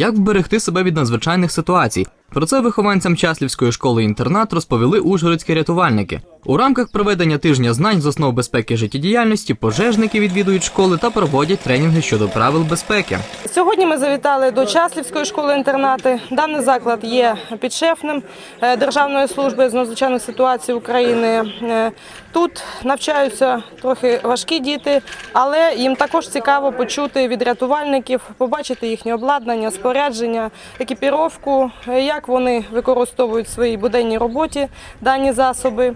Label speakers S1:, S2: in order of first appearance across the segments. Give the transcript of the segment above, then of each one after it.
S1: Як вберегти себе від надзвичайних ситуацій? Про це вихованцям Часлівської школи інтернат розповіли ужгородські рятувальники. У рамках проведення тижня знань з основ безпеки життєдіяльності пожежники відвідують школи та проводять тренінги щодо правил безпеки.
S2: Сьогодні ми завітали до Часлівської школи інтернати. Даний заклад є підшефним е, Державної служби з надзвичайних ситуацій України. Е, Тут навчаються трохи важкі діти, але їм також цікаво почути від рятувальників, побачити їхнє обладнання, спорядження, екіпіровку, е, як вони використовують в своїй буденній роботі дані засоби.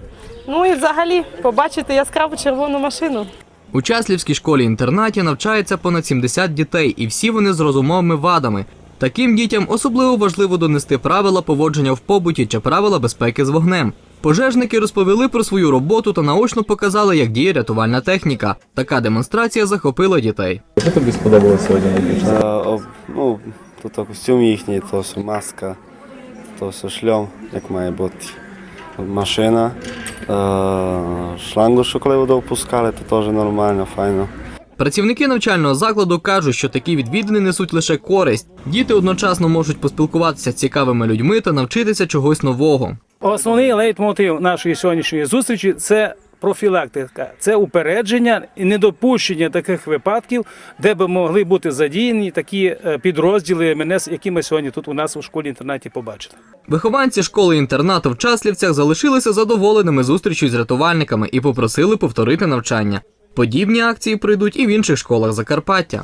S2: Ну і взагалі побачити яскраву червону машину.
S1: У Часлівській школі-інтернаті навчається понад 70 дітей, і всі вони з розумовими вадами. Таким дітям особливо важливо донести правила поводження в побуті чи правила безпеки з вогнем. Пожежники розповіли про свою роботу та наочно показали, як діє рятувальна техніка. Така демонстрація захопила дітей.
S3: Що тобі сподобалося сьогодні?
S4: Е, ну, тут костюм їхній, то маска, то все шльом, як має бути. Машина, е, шлангу, що коли воду опускали, то теж нормально, файно.
S1: Працівники навчального закладу кажуть, що такі відвідини несуть лише користь. Діти одночасно можуть поспілкуватися з цікавими людьми та навчитися чогось нового.
S5: Основний лейтмотив нашої сьогоднішньої зустрічі це профілактика, це упередження і недопущення таких випадків, де би могли бути задіяні такі е, підрозділи МНС, які ми сьогодні тут у нас у школі інтернаті побачили.
S1: Вихованці школи-інтернату в Часлівцях залишилися задоволеними зустрічю з рятувальниками і попросили повторити навчання. Подібні акції пройдуть і в інших школах Закарпаття.